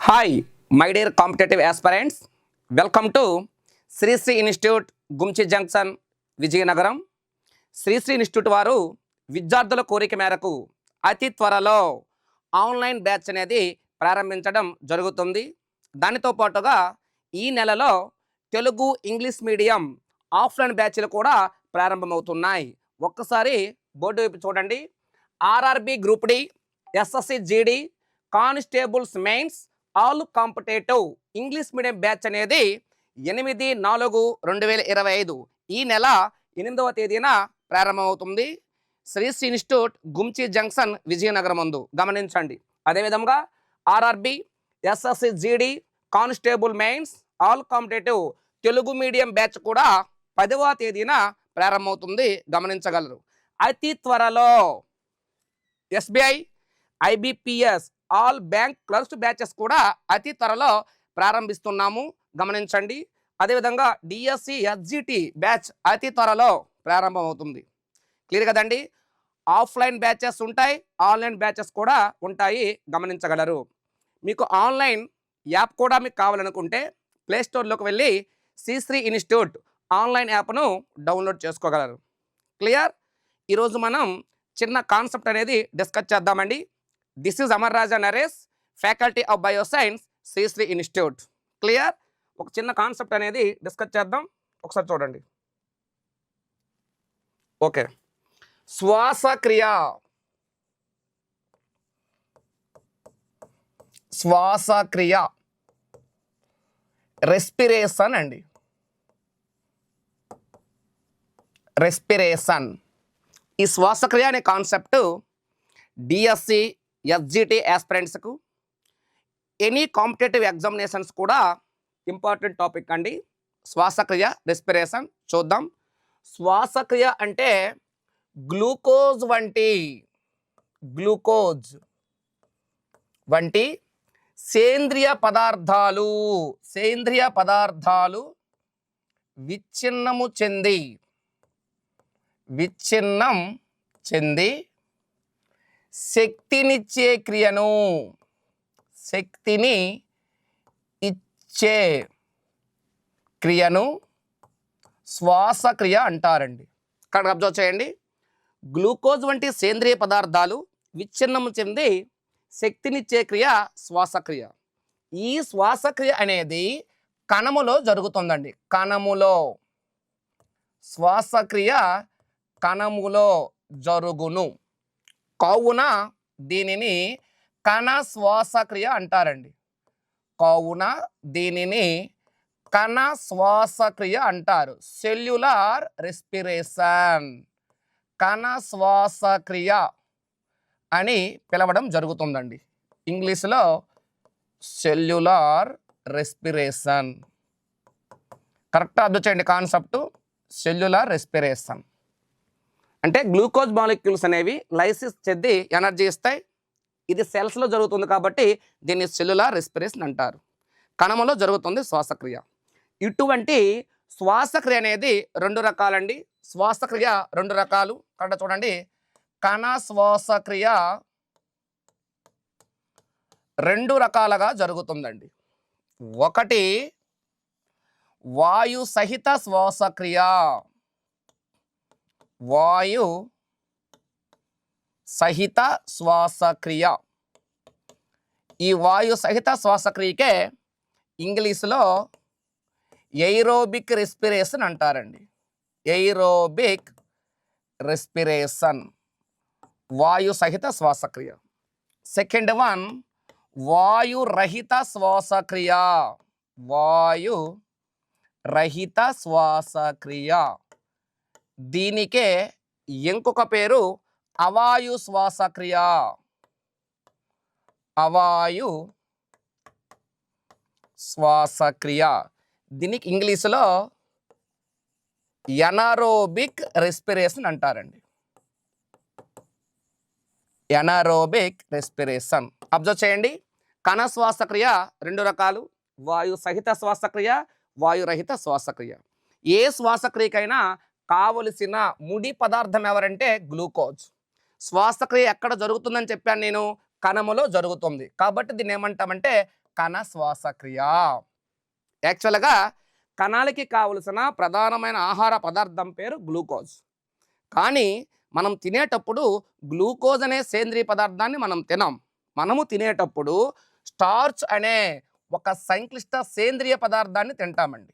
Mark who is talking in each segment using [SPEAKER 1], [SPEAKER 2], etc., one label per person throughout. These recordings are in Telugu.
[SPEAKER 1] Hi my dear competitive aspirants welcome to Srisri institute Gunchi junction Vizianagaram Srisri institute వారు విద్యార్థుల కోరిక మేరకు అతి త్వరలో ఆన్లైన్ బ్యాచ్ అనేది ప్రారంభించడం జరుగుతుంది. దానితో పాటుగా ఈ నెలలో తెలుగు ఇంగ్లీష్ మీడియం ఆఫ్లైన్ బ్యాచ్లు కూడా ప్రారంభమవుతున్నాయి. ఒక్కసారి బోర్డు వైపు చూడండి. RRB group D SSC GD constables mains all competitive English medium batch అనేది ఎనిమిది నాలుగు రెండు వేల ఇరవై ఐదు. ఈ నెల ఎనిమిదవ తేదీన ప్రారంభమవుతుంది. శ్రీశ్రీ ఇన్స్టిట్యూట్ గుంచి జంక్షన్ విజయనగరం ముందు. గమనించండి. అదేవిధంగా RRB SSC GD constable mains all competitive Telugu medium batch కూడా పదవ తేదీన ప్రారంభమవుతుంది. గమనించగలరు. అతి త్వరలో SBI IBPS all bank clerks batches కూడా అతి త్వరలో ప్రారంభిస్తున్నాము. గమనించండి. అదేవిధంగా డిఎస్సి ఎస్జిటి బ్యాచ్ అతి త్వరలో ప్రారంభమవుతుంది. క్లియర్ కదండి? ఆఫ్లైన్ బ్యాచెస్ ఉంటాయి. ఆన్లైన్ బ్యాచెస్ కూడా ఉంటాయి. గమనించగలరు. మీకు ఆన్లైన్ యాప్ కూడా మీకు కావాలనుకుంటే ప్లేస్టోర్లోకి వెళ్ళి శ్రీ ఇన్స్టిట్యూట్ ఆన్లైన్ యాప్ను డౌన్లోడ్ చేసుకోగలరు. క్లియర్? ఈరోజు మనం చిన్న కాన్సెప్ట్ అనేది డిస్కస్ చేద్దామండి. This is Amar Raja Naresh faculty of bioscience Srisri institute clear ఒక చిన్న కాన్సెప్ట్ అనేది డిస్కస్ చేద్దాం. ఒకసారి చూడండి. ఓకే శ్వాసక్రియ. శ్వాసక్రియ. రెస్పిరేషన్ అండి. రెస్పిరేషన్ ఈ శ్వాసక్రియ అనే కాన్సెప్ట్ డిఎస్సి ఎస్జిటి యాస్పిరెంట్స్కు ఎనీ కాంపిటేటివ్ ఎగ్జామినేషన్స్ కూడా ఇంపార్టెంట్ టాపిక్ అండి. శ్వాసక్రియ రెస్పిరేషన్ చూద్దాం. శ్వాసక్రియ అంటే గ్లూకోజ్ వంటి గ్లూకోజ్ వంటి సేంద్రియ పదార్థాలు సేంద్రియ పదార్థాలు విచ్ఛిన్నము చెంది విచ్ఛిన్నం చెంది శక్తినిచ్చే క్రియను శక్తిని ఇచ్చే క్రియను శ్వాసక్రియ అంటారండి. ఇక్కడ అబ్జర్వ్ చేయండి. గ్లూకోజ్ వంటి సేంద్రియ పదార్థాలు విచ్ఛిన్నం చెంది శక్తినిచ్చే క్రియ శ్వాసక్రియ. ఈ శ్వాసక్రియ అనేది కణములో జరుగుతుందండి. కణములో. శ్వాసక్రియ కణములో జరుగును. కావున దీనిని కణ శ్వాసక్రియ అంటారండి. కావున దీనిని కణ శ్వాసక్రియ అంటారు. Cellular respiration. కణ శ్వాసక్రియ అని పిలవడం జరుగుతుందండి. ఇంగ్లీష్లో సెల్యులార్ రెస్పిరేషన్. కరెక్ట్ అర్థం చేయండి కాన్సెప్ట్. Cellular respiration. అంటే గ్లూకోజ్ మాలిక్యూల్స్ అనేవి లైసిస్ చెద్ది ఎనర్జీ ఇస్తాయి. ఇది సెల్స్లో జరుగుతుంది కాబట్టి దీన్ని సెల్యులార్ రెస్పిరేషన్ అంటారు. కణములో జరుగుతుంది శ్వాసక్రియ. ఇటువంటి శ్వాసక్రియ అనేది రెండు రకాలండి. శ్వాసక్రియ రెండు రకాలు. కరెక్ట్ చూడండి. కణ శ్వాసక్రియ రెండు రకాలుగా జరుగుతుందండి. ఒకటి వాయు సహిత శ్వాసక్రియ. వాయు సహిత శ్వాసక్రియ. ఈ వాయు సహిత శ్వాసక్రియకే ఇంగ్లీష్లో ఎయిరోబిక్ రెస్పిరేషన్ అంటారండి. Aerobic respiration. వాయు సహిత శ్వాసక్రియ. సెకండ్ వన్ వాయు రహిత శ్వాసక్రియ. వాయు రహిత శ్వాసక్రియ. దీనికే ఇంకొక పేరు అవాయు శ్వాసక్రియ అవాయు శ్వాసక్రియ దీనికి ఇంగ్లీష్లో ఎనారోబిక్ రెస్పిరేషన్ అంటారండి. ఎనారోబిక్ రెస్పిరేషన్. అబ్జర్వ్ చేయండి. కణ శ్వాసక్రియ రెండు రకాలు. వాయు సహిత శ్వాసక్రియ వాయురహిత శ్వాసక్రియ ఏ శ్వాసక్రియకైనా కావలసిన ముడి పదార్థం ఎవరంటే గ్లూకోజ్. శ్వాసక్రియ ఎక్కడ జరుగుతుందని చెప్పాను నేను? కణములో జరుగుతుంది. కాబట్టి దీన్ని ఏమంటామంటే కణ శ్వాసక్రియ. యాక్చువల్గా కణాలకి కావలసిన ప్రధానమైన ఆహార పదార్థం పేరు గ్లూకోజ్. కానీ మనం తినేటప్పుడు గ్లూకోజ్ అనే సేంద్రియ పదార్థాన్ని మనం తినాం. మనము తినేటప్పుడు స్టార్చ్ అనే ఒక సంక్లిష్ట సేంద్రియ పదార్థాన్ని తింటామండి.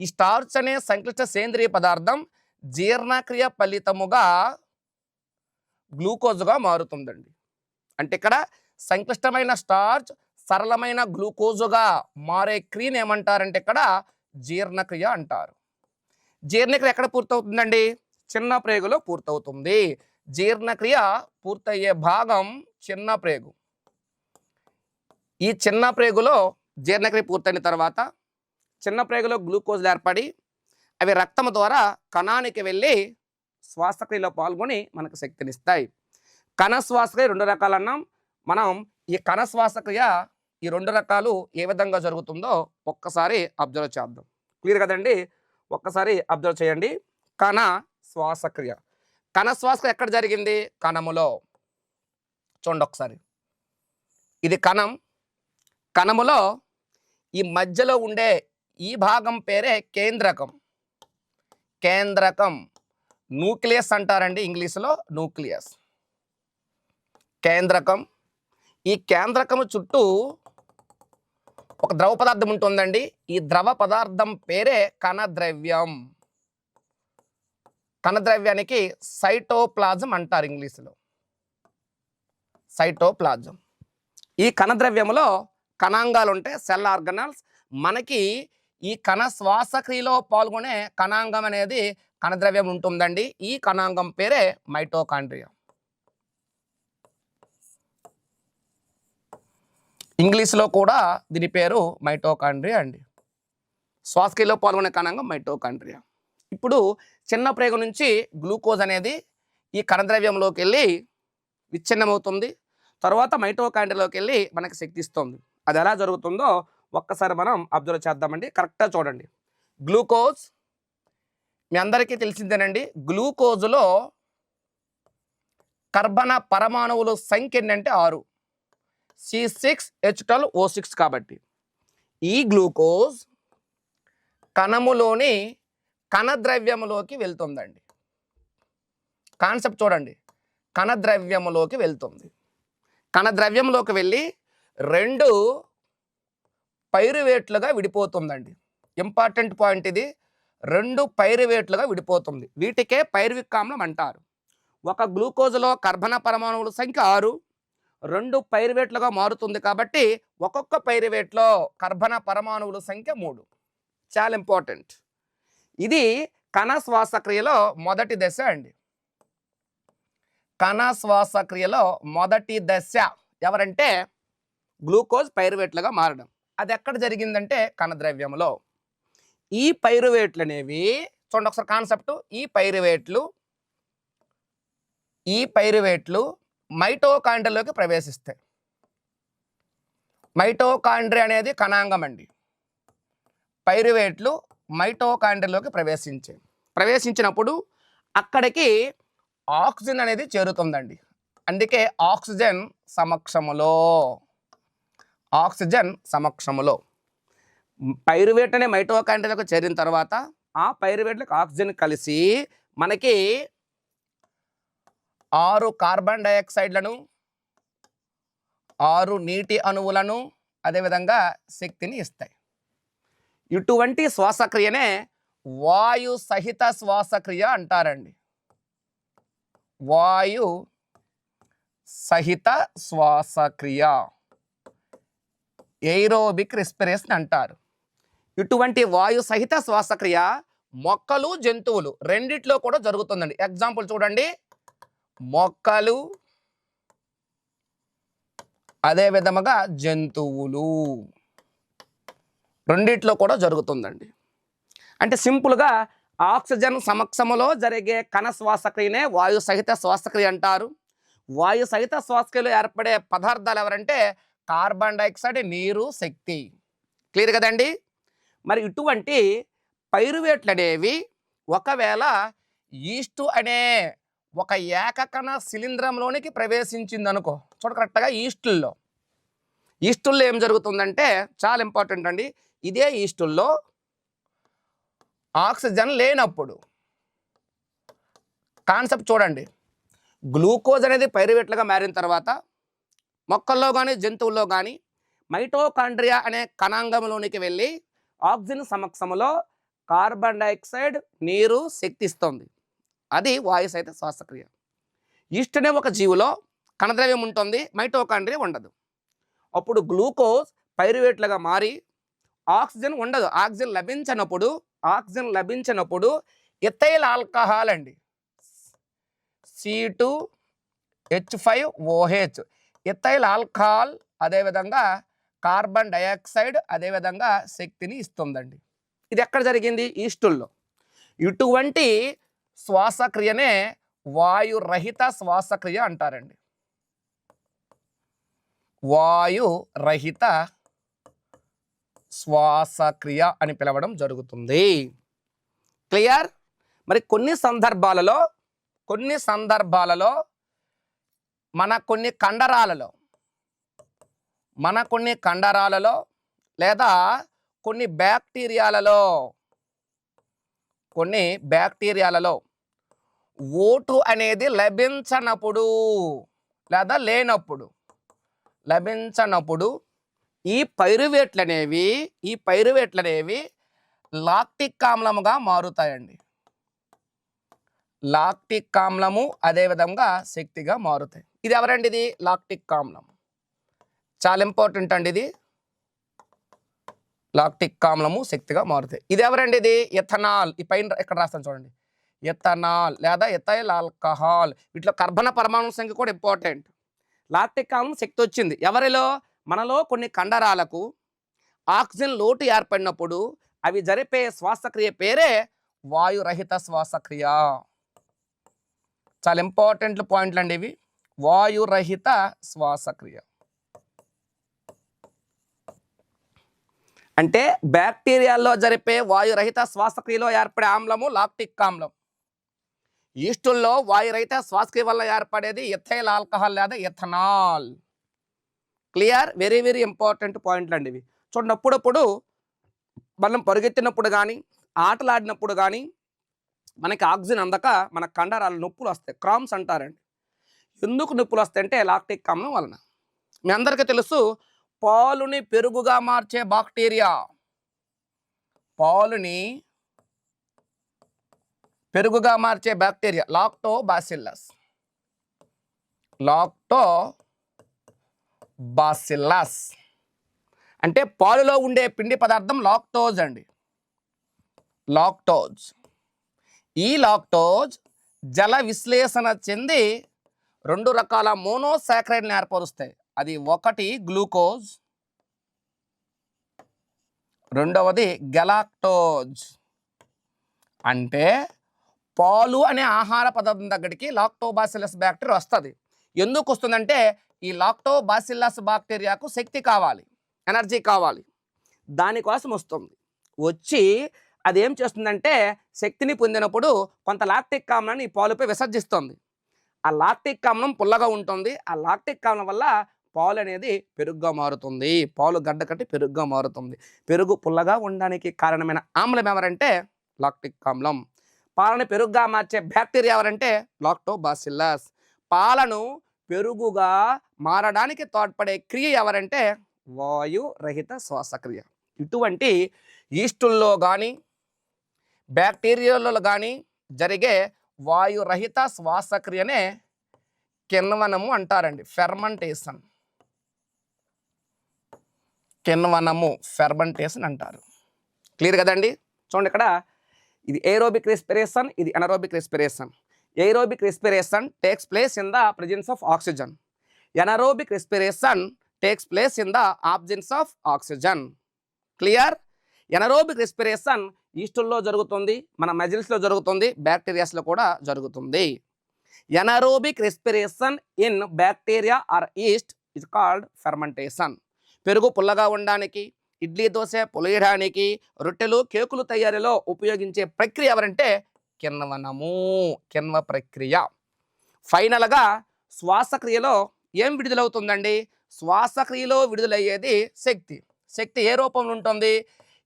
[SPEAKER 1] ఈ స్టార్చ్ అనే సంక్లిష్ట సేంద్రియ పదార్థం జీర్ణక్రియ ఫలితముగా గ్లూకోజ్గా మారుతుందండి. అంటే ఇక్కడ సంక్లిష్టమైన స్టార్చ్ సరళమైన గ్లూకోజుగా మారే క్రియను ఏమంటారంటే ఇక్కడ జీర్ణక్రియ అంటారు. జీర్ణక్రియ ఎక్కడ పూర్తవుతుందండి? చిన్న ప్రేగులో పూర్తవుతుంది. జీర్ణక్రియ పూర్తయ్యే భాగం చిన్న ప్రేగు. ఈ చిన్న ప్రేగులో జీర్ణక్రియ పూర్తయిన తర్వాత చిన్న ప్రేగులో గ్లూకోజ్లు ఏర్పడి అవి రక్తం ద్వారా కణానికి వెళ్ళి శ్వాసక్రియలో పాల్గొని మనకు శక్తినిస్తాయి. కణ శ్వాసక్రియ రెండు రకాలు అన్నాం. మనం ఈ కణ శ్వాసక్రియ ఈ రెండు రకాలు ఏ విధంగా జరుగుతుందో ఒక్కసారి అబ్జర్వ్ చేద్దాం. క్లియర్ కదండి? ఒక్కసారి అబ్జర్వ్ చేయండి. కణ శ్వాసక్రియ. కణ శ్వాసక్రియ ఎక్కడ జరిగింది? కణములో. చూడండి ఒకసారి. ఇది కణం. కణములో ఈ మధ్యలో ఉండే ఈ భాగం పేరే కేంద్రకం. కేంద్రకం. న్యూక్లియస్ అంటారండి ఇంగ్లీష్లో న్యూక్లియస్. కేంద్రకం. ఈ కేంద్రకము చుట్టూ ఒక ద్రవ పదార్థం ఉంటుందండి. ఈ ద్రవ పదార్థం పేరే కణద్రవ్యం. కణద్రవ్యానికి సైటోప్లాజం అంటారు ఇంగ్లీష్లో. సైటోప్లాజం. ఈ కణద్రవ్యంలో కణాంగాలు ఉంటాయి సెల్ ఆర్గనల్స్. మనకి ఈ కణ శ్వాసక్రియలో పాల్గొనే కణాంగం అనేది కణద్రవ్యం ఉంటుందండి. ఈ కణాంగం పేరే మైటోకాండ్రియా. ఇంగ్లీష్లో కూడా దీని పేరు మైటోకాండ్రియా అండి. శ్వాసక్రియలో పాల్గొనే కణాంగం మైటోకాండ్రియా. ఇప్పుడు చిన్న ప్రేగు నుంచి గ్లూకోజ్ అనేది ఈ కణద్రవ్యంలోకి వెళ్ళి విచ్ఛిన్నమవుతుంది. తర్వాత మైటోకాండ్రియాలోకి వెళ్ళి మనకి శక్తిస్తుంది అది ఎలా జరుగుతుందో ఒక్కసారి మనం అబ్జర్వ్ చేద్దామండి. కరెక్ట్గా చూడండి. గ్లూకోజ్ మీ అందరికీ తెలిసిందేనండి. గ్లూకోజ్లో కర్బన పరమాణువుల సంఖ్య ఏంటంటే ఆరు. C six H twelve O six కాబట్టి. ఈ గ్లూకోజ్ కణములోని కణద్రవ్యములోకి వెళ్తుందండి. కాన్సెప్ట్ చూడండి. కణద్రవ్యములోకి వెళ్తుంది. కణద్రవ్యంలోకి వెళ్ళి రెండు పైరువేట్లుగా విడిపోతుందండి. ఇంపార్టెంట్ పాయింట్ ఇది. రెండు పైరువేట్లుగా విడిపోతుంది. వీటికే పైరువిక్ ఆమ్లం అంటారు. ఒక గ్లూకోజ్లో కర్బన పరమాణువుల సంఖ్య ఆరు. రెండు పైరువేట్లుగా మారుతుంది కాబట్టి ఒక్కొక్క పైరువేట్లో కర్బన పరమాణువుల సంఖ్య మూడు. చాలా ఇంపార్టెంట్. ఇది కణ శ్వాసక్రియలో మొదటి దశ అండి. కణ శ్వాసక్రియలో మొదటి దశ ఎవరంటే గ్లూకోజ్ పైరువేట్లుగా మారడం. అది ఎక్కడ జరిగిందంటే కణద్రవ్యంలో ఈ పైరువేట్లు అనేవి చూడండి ఒకసారి కాన్సెప్ట్. ఈ పైరువేట్లు ఈ పైరువేట్లు మైటోకాండ్రియాలోకి ప్రవేశిస్తాయి. మైటోకాండ్రి అనేది కణాంగం అండి. పైరువేట్లు మైటోకాండ్రియాలోకి ప్రవేశించాయి. ప్రవేశించినప్పుడు అక్కడికి ఆక్సిజన్ అనేది చేరుతుందండి. అందుకే ఆక్సిజన్ సమక్షములో. ఆక్సిజన్ సమక్షములో. పైరువేట్ అనే మైటోకాండ్రియాకు చేరిన తర్వాత ఆ పైరువేట్లకు ఆక్సిజన్ కలిసి మనకి ఆరు కార్బన్ డైఆక్సైడ్లను ఆరు నీటి అణువులను అదేవిధంగా శక్తిని ఇస్తాయి. ఇటువంటి శ్వాసక్రియనే వాయు సహిత శ్వాసక్రియ అంటారండి. వాయు సహిత శ్వాసక్రియ. ఎయిరోబిక్ రెస్పిరేషన్ అంటారు. ఇటువంటి వాయు సహిత శ్వాసక్రియ మొక్కలు జంతువులు రెండిట్లో కూడా జరుగుతుందండి. ఎగ్జాంపుల్ చూడండి. మొక్కలు అదే విధముగా జంతువులు రెండిట్లో కూడా జరుగుతుందండి. అంటే సింపుల్గా ఆక్సిజన్ సమక్షములో జరిగే కణ శ్వాసక్రియనే వాయు సహిత శ్వాసక్రియ అంటారు. వాయు సహిత శ్వాసక్రియలో ఏర్పడే పదార్థాలు ఎవరంటే కార్బన్ డైఆక్సైడ్ నీరు శక్తి. క్లియర్ కదండి? మరి ఇటువంటి పైరువేట్లు అనేవి ఒకవేళ ఈస్టు అనే ఒక ఏకకణ శిలీంధ్రంలోనికి ప్రవేశించింది అనుకో చూడ కరెక్ట్గా ఈస్టుల్లో. ఈస్టుల్లో ఏం జరుగుతుందంటే చాలా ఇంపార్టెంట్ అండి. ఇదే ఈస్టుల్లో ఆక్సిజన్ లేనప్పుడు కాన్సెప్ట్ చూడండి. గ్లూకోజ్ అనేది పైరువేట్లుగా మారిన తర్వాత మొక్కల్లో కానీ జంతువుల్లో కానీ మైటోకాండ్రియా అనే కణాంగంలోనికి వెళ్ళి ఆక్సిజన్ సమక్షంలో కార్బన్ డైఆక్సైడ్ నీరు శక్తిస్తుంది. అది వాయుస్ అయితే శ్వాసక్రియ. ఈస్ట్ అనే ఒక జీవులో కణద్రవ్యం ఉంటుంది మైటోకాండ్రియా ఉండదు. అప్పుడు గ్లూకోజ్ పైరువేట్లుగా మారి ఆక్సిజన్ ఉండదు. ఆక్సిజన్ లభించినప్పుడు ఆక్సిజన్ లభించినప్పుడు ఎథైల్ ఆల్కహాల్ అండి. C two H five OH ethyl alcohol అదేవిధంగా కార్బన్ డయాక్సైడ్ అదేవిధంగా శక్తిని ఇస్తుందండి. ఇది ఎక్కడ జరిగింది? ఈస్టుల్లో. ఇటువంటి శ్వాసక్రియనే వాయురహిత శ్వాసక్రియ అంటారండి. వాయురహిత శ్వాసక్రియ అని పిలవడం జరుగుతుంది. క్లియర్? మరి కొన్ని సందర్భాలలో కొన్ని సందర్భాలలో మన కొన్ని కండరాలలో మన కొన్ని కండరాలలో లేదా కొన్ని బ్యాక్టీరియాలలో కొన్ని బ్యాక్టీరియాలలో ఓటు అనేది లభించనప్పుడు లేదా లేనప్పుడు లభించనప్పుడు ఈ పైరువేట్లు అనేవి ఈ పైరువేట్లు అనేవి లాక్టిక్ ఆమ్లముగా మారుతాయండి. లాక్టిక్ ఆమ్లము అదేవిధంగా శక్తిగా మారుతాయి. ఇది ఎవరండి ఇది? లాక్టిక్ ఆమ్లం చాలా ఇంపార్టెంట్ అండి ఇది. లాక్టిక్ ఆమ్లము శక్తిగా మారుతాయి. ఇది ఎవరండి ఇది? ఎథనాల్. ఈ పైన ఇక్కడ రాస్తాను చూడండి. ఎథనాల్ లేదా ఎథైల్ ఆల్కహాల్. వీటిలో కర్బన పరమాణు సంఖ్య కూడా ఇంపార్టెంట్. లాక్టిక్ ఆమ్లం శక్తి వచ్చింది. ఎవరిలో? మనలో కొన్ని కండరాలకు ఆక్సిజన్ లోటు ఏర్పడినప్పుడు అవి జరిపే శ్వాసక్రియ పేరే వాయురహిత శ్వాసక్రియ. చాలా ఇంపార్టెంట్ పాయింట్లు అండి ఇవి. వాయురహిత శ్వాసక్రియ. అంటే బ్యాక్టీరియాల్లో జరిపే వాయురహిత శ్వాసక్రియలో ఏర్పడే ఆమ్లము లాక్టిక్ ఆమ్లం. ఈస్టుల్లో వాయురహిత శ్వాసక్రియ వల్ల ఏర్పడేది ఎథైల్ ఆల్కహాల్ లేదా ethanol. Clear? Very very important పాయింట్లు అండి ఇవి. చూడండి అప్పుడప్పుడు మనం పరుగెత్తినప్పుడు కానీ ఆటలాడినప్పుడు కానీ మనకి ఆక్సిజన్ అందక మన కండరాలు నొప్పులు వస్తాయి. క్రామ్స్ అంటారండి. ఎందుకు నొప్పులు వస్తాయంటే లాక్టిక్ ఆమ్లం వలన. మీ అందరికీ తెలుసు పాలుని పెరుగుగా మార్చే బాక్టీరియా. పాలుని పెరుగుగా మార్చే bacteria lactobacillus lactobacillus అంటే పాలులో ఉండే పిండి పదార్థం లాక్టోజ్ అండి. లాక్టోజ్. ఈ లాక్టోజ్ జల విశ్లేషణ చెంది రెండు రకాల మోనోసాక్రైడ్ని ఏర్పరుస్తాయి. అది ఒకటి గ్లూకోజ్ రెండవది గెలాక్టోజ్. అంటే పాలు అనే ఆహార పదార్థం దగ్గరికి లాక్టోబాసిల్లస్ బ్యాక్టీరియా వస్తుంది. ఎందుకు వస్తుందంటే ఈ లాక్టోబాసిల్లస్ బ్యాక్టీరియాకు శక్తి కావాలి ఎనర్జీ కావాలి. దానికోసం వస్తుంది. వచ్చి అది ఏం చేస్తుందంటే శక్తిని పొందినప్పుడు కొంత లాక్టిక్ ఆమ్లాన్ని ఈ పాలుపై విసర్జిస్తుంది. ఆ లాక్టిక్ ఆమ్లం పుల్లగా ఉంటుంది. ఆ లాక్టిక్ ఆమ్లం వల్ల పాలు అనేది పెరుగుగా మారుతుంది. పాలు గడ్డ కట్టి పెరుగుగా మారుతుంది. పెరుగు పుల్లగా ఉండడానికి కారణమైన ఆమ్లం ఎవరంటే లాక్టిక్ ఆమ్లం పాలను పెరుగుగా మార్చే బ్యాక్టీరియా ఎవరంటే లాక్టోబాసిల్లస్. పాలను పెరుగుగా మారడానికి తోడ్పడే క్రియ ఎవరంటే వాయు రహిత శ్వాసక్రియ. ఇటువంటి ఈస్టుల్లో కానీ బ్యాక్టీరియాలలో కానీ జరిగే వాయురహిత శ్వాసక్రియనే కిన్వనము అంటారండి. ఫెర్మంటేషన్. కిన్వనము ఫెర్మంటేషన్ అంటారు. క్లియర్ కదండి? చూడండి ఇక్కడ. ఇది ఏరోబిక్ రెస్పిరేషన్ ఇది anaerobic respiration. Aerobic respiration takes place in the presence of oxygen. Anaerobic respiration takes place in the absence of oxygen. Clear? Anaerobic respiration ఈస్టుల్లో జరుగుతుంది మన మెజిల్స్లో జరుగుతుంది బ్యాక్టీరియాస్లో కూడా జరుగుతుంది. Anaerobic respiration in bacteria or yeast is called fermentation పెరుగు పుల్లగా ఉండడానికి ఇడ్లీ దోశ పులియడానికి రొట్టెలు కేకులు తయారీలో ఉపయోగించే ప్రక్రియ ఎవరంటే కిన్వనము కిన్వ ప్రక్రియ. ఫైనల్గా శ్వాసక్రియలో ఏం విడుదలవుతుందండి? శ్వాసక్రియలో విడుదలయ్యేది శక్తి. శక్తి ఏ రూపంలో ఉంటుంది?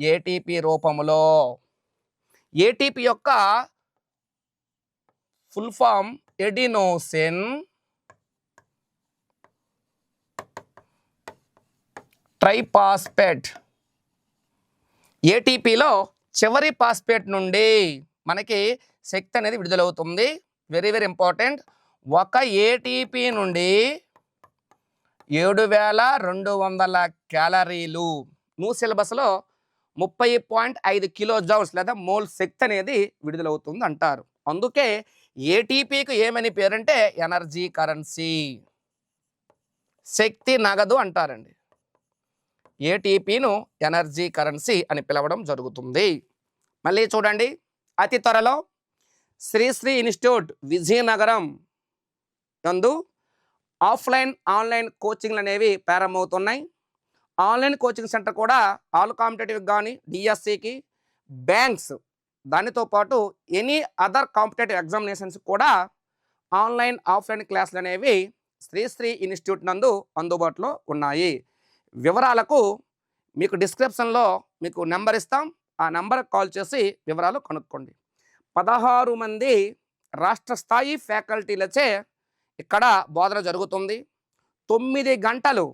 [SPEAKER 1] ఏటీపీ రూపంలో ఏటీపీ యొక్క ఫుల్ ఫామ్ ఎడినోసిన్ ట్రైపాస్పేట్ ఏటీపీలో చివరి పాస్పేట్ నుండి మనకి శక్తి అనేది విడుదలవుతుంది. వెరీ వెరీ ఇంపార్టెంట్ ఒక ఏటీపీ నుండి ఏడు వేల రెండు వందల క్యాలరీలు. నువ్వు సిలబస్లో ముప్పై పాయింట్ ఐదు కిలో జౌల్స్ లేదా మోల్ శక్తి అనేది విడుదలవుతుంది అంటారు అందుకే ఏటీపీకి ఏమని పేరంటే ఎనర్జీ కరెన్సీ. శక్తి నగదు అంటారండి. ఏటీపీను ఎనర్జీ కరెన్సీ అని పిలవడం జరుగుతుంది. మళ్ళీ చూడండి. అతి త్వరలో శ్రీశ్రీ ఇన్స్టిట్యూట్ విజయనగరం నందు ఆఫ్లైన్ ఆన్లైన్ కోచింగ్లు అనేవి ప్రారంభమవుతున్నాయి. ఆన్లైన్ కోచింగ్ సెంటర్ కూడా ఆల్ కాంపిటేటివ్ కానీ డిఎస్సికి బ్యాంక్స్ దానితో పాటు ఎనీ అదర్ కాంపిటేటివ్ ఎగ్జామినేషన్స్ కూడా ఆన్లైన్ ఆఫ్లైన్ క్లాసులు అనేవి శ్రీశ్రీ ఇన్స్టిట్యూట్ నందు అందుబాటులో ఉన్నాయి. వివరాలకు మీకు డిస్క్రిప్షన్లో మీకు నెంబర్ ఇస్తాం. ఆ నెంబర్కి కాల్ చేసి వివరాలు కనుక్కోండి. పదహారు మంది రాష్ట్ర స్థాయి ఫ్యాకల్టీలచే ఇక్కడ బోధన జరుగుతుంది. తొమ్మిది గంటలు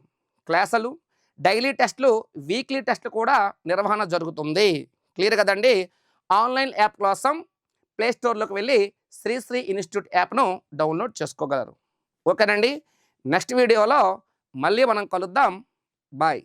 [SPEAKER 1] క్లాసులు డైలీ టెస్ట్లు వీక్లీ టెస్ట్లు కూడా నిర్వహణ జరుగుతుంది. క్లియర్ కదండి? ఆన్లైన్ యాప్ కోసం ప్లేస్టోర్లోకి వెళ్ళి శ్రీశ్రీ ఇన్స్టిట్యూట్ యాప్ను డౌన్లోడ్ చేసుకోగలరు. ఓకేనండి? నెక్స్ట్ వీడియోలో మళ్ళీ మనం కలుద్దాం. బాయ్.